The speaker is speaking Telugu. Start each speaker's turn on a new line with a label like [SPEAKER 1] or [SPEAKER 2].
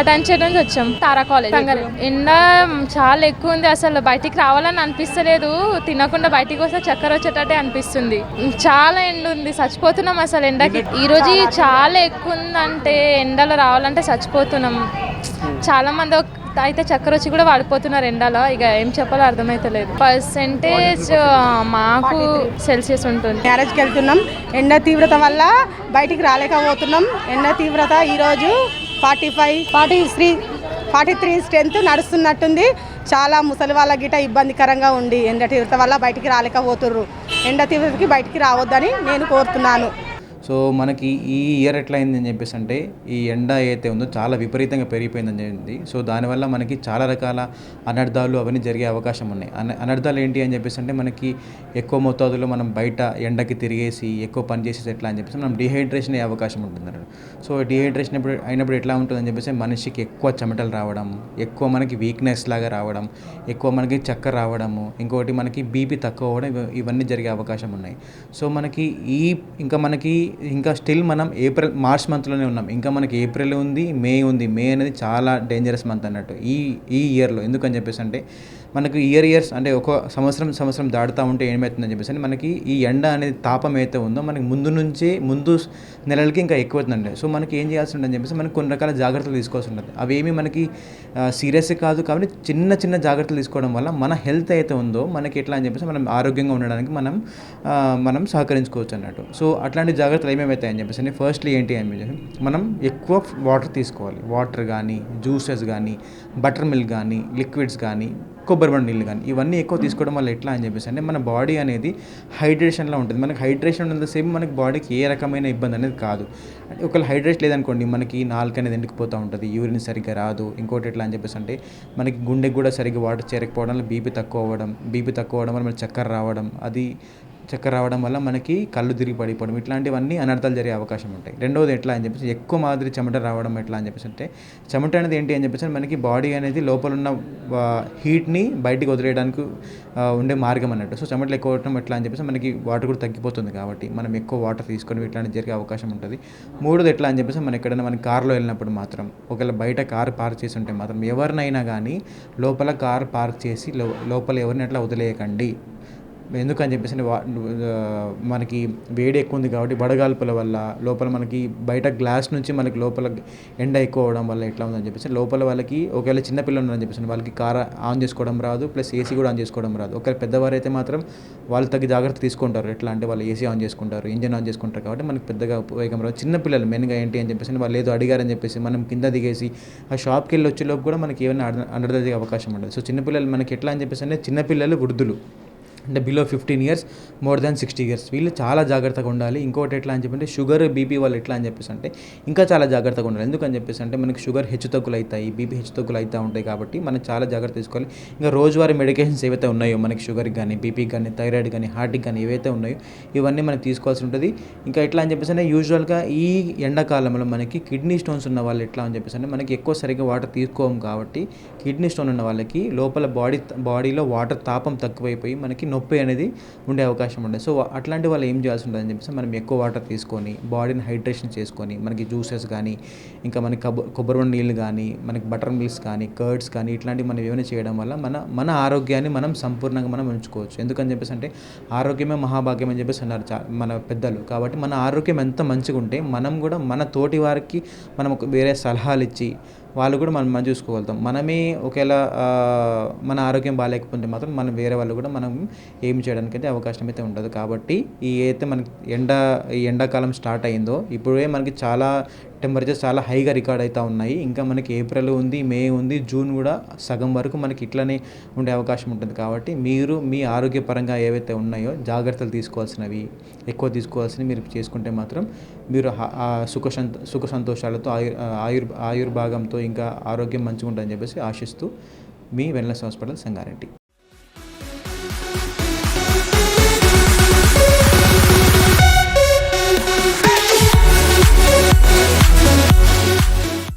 [SPEAKER 1] పటాన్చేరు నుంచి వచ్చాం. తారా కాలేజ్. ఎండ చాలా ఎక్కువ ఉంది. అసలు బయటికి రావాలని అనిపిస్తలేదు. తినకుండా బయటికి వస్తే చక్కెర వచ్చేటట్టే అనిపిస్తుంది. చాలా ఎండ ఉంది. చచ్చిపోతున్నాం అసలు ఎండకి. ఈ రోజు చాలా ఎక్కువ ఉందంటే ఎండలో రావాలంటే చచ్చిపోతున్నాం. చాలా మంది అయితే చక్కెర వచ్చి కూడా వాడిపోతున్నారు ఎండలో. ఇక ఏం చెప్పాలో అర్థమైతలేదు. పర్సెంటేజ్ మాకు సెల్సియస్ ఉంటుంది.
[SPEAKER 2] మ్యారేజ్కి వెళ్తున్నాం. ఎండ తీవ్రత వల్ల బయటికి రాలేకపోతున్నాం. ఎండ తీవ్రత ఈరోజు forty five forty three forty three strength నడుస్తున్నట్టుంది. చాలా ముసలి వాళ్ళ గిట ఇబ్బందికరంగా ఉంది. ఎండ తీవ్రత వల్ల బయటికి రాలేకపోతుర్రు. ఎండ తీవ్రతకి బయటికి రావద్దని నేను కోరుతున్నాను.
[SPEAKER 3] సో మనకి ఈ ఇయర్ ఎట్లా అయిందని చెప్పేసి అంటే ఈ ఎండ ఏదైతే ఉందో చాలా విపరీతంగా పెరిగిపోయిందని చెప్పింది సో దానివల్ల మనకి చాలా రకాల అనర్థాలు అవన్నీ జరిగే అవకాశం ఉన్నాయి. అన అనర్థాలు ఏంటి అని చెప్పేసి అంటే మనకి ఎక్కువ మోతాదులో మనం బయట ఎండకి తిరిగేసి ఎక్కువ పని చేసేసి ఎట్లా అని చెప్పేసి మనం డిహైడ్రేషన్ అయ్యే అవకాశం ఉంటుంది సో డిహైడ్రేషన్ ఎప్పుడు అయినప్పుడు ఎట్లా ఉంటుందని చెప్పేసి మనిషికి ఎక్కువ చెమటలు రావడం ఎక్కువ మనకి వీక్నెస్ లాగా రావడం ఎక్కువ మనకి చక్కెర రావడము ఇంకోటి మనకి బీపీ తక్కువ అవ్వడం ఇవన్నీ జరిగే అవకాశం ఉన్నాయి. సో మనకి ఈ ఇంకా మనకి ఇంకా స్టిల్ మనం ఏప్రిల్ మార్చ్ మంత్లోనే ఉన్నాం. ఇంకా మనకి ఏప్రిల్ ఉంది మే ఉంది. మే అనేది చాలా డేంజరస్ మంత్ అన్నట్టు ఈ ఈ ఇయర్లో ఎందుకని చెప్పేసి అంటే మనకు ఇయర్ ఇయర్స్ అంటే ఒక సంవత్సరం సంవత్సరం దాడుతూ ఉంటే ఏమవుతుందని చెప్పేసి అని మనకి ఈ ఎండ అనేది తాపం అయితే ఉందో మనకి ముందు నుంచి ముందు నెలలకి ఇంకా ఎక్కువ అవుతుందండి సో మనకి ఏం చేయాల్సి ఉంటుందని చెప్పేసి మనకి కొన్ని రకాల జాగ్రత్తలు తీసుకోవాల్సి ఉంటుంది. అవేమి మనకి సీరియస్ కాదు కాబట్టి చిన్న చిన్న జాగ్రత్తలు తీసుకోవడం వల్ల మన హెల్త్ అయితే ఉందో మనకి ఎట్లా అని చెప్పేసి మనం ఆరోగ్యంగా ఉండడానికి మనం మనం సహకరించుకోవచ్చు అన్నట్టు. సో అట్లాంటి జాగ్రత్తలు ఏమేమి అవుతాయని చెప్పేసి ఫస్ట్లీ ఏంటి అని చెప్పేసి మనం ఎక్కువ వాటర్ తీసుకోవాలి. వాటర్ కానీ జ్యూసెస్ కానీ బటర్ మిల్క్ కానీ లిక్విడ్స్ కానీ కొబ్బరి బండి నీళ్ళు కానీ ఇవన్నీ ఎక్కువ తీసుకోవడం వల్ల ఎట్లా అని చెప్పేసి అంటే మన బాడీ అనేది హైడ్రేషన్లో ఉంటుంది. మనకి హైడ్రేషన్ ఉన్నంతసేపు మనకి బాడీకి ఏ రకమైన ఇబ్బంది అనేది కాదు. అంటే ఒకవేళ హైడ్రేట్ లేదనుకోండి మనకి నాలుక అనేది ఎండికిపోతూ ఉంటుంది యూరిన్ సరిగ్గా రాదు ఇంకోటి ఎట్లా అని చెప్పేసి అంటే మనకి గుండెకి కూడా సరిగ్గా వాటర్ చేరకపోవడం వల్ల బీపీ తక్కువ అవ్వడం బీపీ తక్కువ అవ్వడం వల్ల మనకి చక్కెర రావడం అది చక్కెర రావడం వల్ల మనకి కళ్ళు తిరిగి పడిపోవడం. ఇట్లాంటివన్నీ అనర్థాలు జరిగే అవకాశం ఉంటాయి. రెండవది ఎట్లా అని చెప్పేసి ఎక్కువ మాదిరి చెమట రావడం ఎట్లా అని చెప్పేసి అంటే చెమట అనేది ఏంటి అని చెప్పేసి మనకి బాడీ అనేది లోపల ఉన్న హీట్ని బయటికి వదిలేయడానికి ఉండే మార్గం అన్నట్టు. సో చెమటలు ఎక్కువ అవడం ఎట్లా అని చెప్పేసి మనకి వాటర్ కూడా తగ్గిపోతుంది కాబట్టి మనం ఎక్కువ వాటర్ తీసుకొని ఇట్లాంటి జరిగే అవకాశం ఉంటుంది. మూడోది ఎట్లా అని చెప్పేసి మనం ఎక్కడైనా మన కార్లో వెళ్ళినప్పుడు మాత్రం ఒకవేళ బయట కారు పార్క్ చేసి ఉంటే మాత్రం ఎవరినైనా కానీ లోపల కార్ పార్క్ చేసి లో- లోపల ఎవరిని అట్లా వదిలేయకండి. ఎందుకని చెప్పేసి అంటే వా- మనకి వేడి ఎక్కువ ఉంది కాబట్టి వడగాల్పుల వల్ల లోపల మనకి బయట గ్లాస్ నుంచి మనకి లోపల ఎండ ఎక్కువ అవడం వల్ల ఎట్లా ఉందని చెప్పేసి లోపల వాళ్ళకి ఒకవేళ చిన్నపిల్లలు ఉన్నారని చెప్పేసి వాళ్ళకి కార్ ఆన్ చేసుకోవడం రాదు ప్లస్ ఏసీ కూడా ఆన్ చేసుకోవడం రాదు. ఒకవేళ పెద్దవారు అయితే మాత్రం వాళ్ళు తగ్గ జాగ్రత్త తీసుకుంటారు. ఎట్లా అంటే వాళ్ళు ఏసీ ఆన్ చేసుకుంటారు ఇంజన్ ఆన్ చేసుకుంటారు కాబట్టి మనకి పెద్దగా ఉపయోగం రాదు. చిన్నపిల్లలు మెయిన్గా ఏంటి అని చెప్పేసి వాళ్ళు ఏదో అడిగారని చెప్పేసి మనం కింద దిగేసి ఆ షాప్కి వెళ్ళి వచ్చేలోపు కూడా మనకి ఏమైనా అండర్ అవకాశం ఉండదు. సో చిన్నపిల్లలు మనకి ఎట్లా అని చెప్పేసి అంటే చిన్నపిల్లలు వృద్ధులు. అంటే below fifteen years more than sixty years వీళ్ళు చాలా జాగ్రత్తగా ఉండాలి. ఇంకోటి ఎట్లా అని చెప్పంటే షుగర్ బీపీ వాళ్ళు ఎట్లా అని చెప్పేసి అంటే ఇంకా చాలా జాగ్రత్తగా ఉండాలి. ఎందుకని చెప్పేసి అంటే మనకి షుగర్ హెచ్చుతగ్గులు అవుతాయి బీపీ హెచ్చుతగ్గులు అవుతూ ఉంటాయి కాబట్టి మనం చాలా జాగ్రత్త తీసుకోవాలి. ఇంకా రోజువారీ మెడికేషన్స్ ఏవైతే ఉన్నాయో మనకి షుగర్కి కానీ బీపీకి కానీ థైరాయిడ్ కానీ హార్ట్కి కానీ ఏవైతే ఉన్నాయో ఇవన్నీ మనం తీసుకోవాల్సి ఉంటుంది. ఇంకా ఎట్లా అని చెప్పేసి అంటే యూజువల్గా ఈ ఎండాకాలంలో మనకి కిడ్నీ స్టోన్స్ ఉన్న వాళ్ళు ఎట్లా అని చెప్పేసి అంటే మనకి ఎక్కువ సరిగ్గా వాటర్ తీసుకోము కాబట్టి కిడ్నీ స్టోన్ ఉన్న వాళ్ళకి లోపల బాడీ బాడీలో వాటర్ తాపం తక్కువైపోయి మనకి నొప్పి అనేది ఉండే అవకాశం ఉండేది సో అట్లాంటి వాళ్ళు ఏం చేయాల్సి ఉంటుందని చెప్పేసి మనం ఎక్కువ వాటర్ తీసుకొని బాడీని హైడ్రేషన్ చేసుకొని మనకి జ్యూసెస్ కానీ ఇంకా మనకి కబ కొబ్బరి నీళ్ళు కానీ మనకి బటర్ మిల్క్స్ కానీ కర్డ్స్ కానీ ఇట్లాంటివి మనం ఏమైనా చేయడం వల్ల మన మన ఆరోగ్యాన్ని మనం సంపూర్ణంగా మనం ఉంచుకోవచ్చు. ఎందుకని చెప్పేసి అంటే ఆరోగ్యమే మహాభాగ్యం అని చెప్పేసి అన్నారు మన పెద్దలు. కాబట్టి మన ఆరోగ్యం ఎంత మంచిగా ఉంటే మనం కూడా మన తోటి వారికి మనం వేరే సలహాలు ఇచ్చి వాళ్ళు కూడా మనం మనం చూసుకోగలుగుతాం. మనమే ఒకవేళ మన ఆరోగ్యం బాగాలేకపోతే మాత్రం మనం వేరే వాళ్ళు కూడా మనం ఏం చేయడానికి అయితే అవకాశం అయితే ఉండదు. కాబట్టి ఈ అయితే మనకి ఎండ ఈ ఎండాకాలం స్టార్ట్ అయిందో ఇప్పుడే మనకి చాలా టెంపరేచర్ చాలా హైగా రికార్డ్ అవుతూ ఉన్నాయి. ఇంకా మనకి ఏప్రిల్ ఉంది మే ఉంది జూన్ కూడా సగం వరకు మనకి ఇట్లనే ఉండే అవకాశం ఉంటుంది. కాబట్టి మీరు మీ ఆరోగ్యపరంగా ఏవైతే ఉన్నాయో జాగ్రత్తలు తీసుకోవాల్సినవి ఎక్కువ తీసుకోవాల్సినవి మీరు చేసుకుంటే మాత్రం మీరు సుఖ సుఖ సంతోషాలతో ఆయుర్ ఆయుర్ ఆయుర్భాగంతో ఇంకా ఆరోగ్యం మంచిగా ఉంటుందని చెప్పేసి ఆశిస్తూ మీ వెల్నెస్ హాస్పిటల్ సంగారెడ్డి.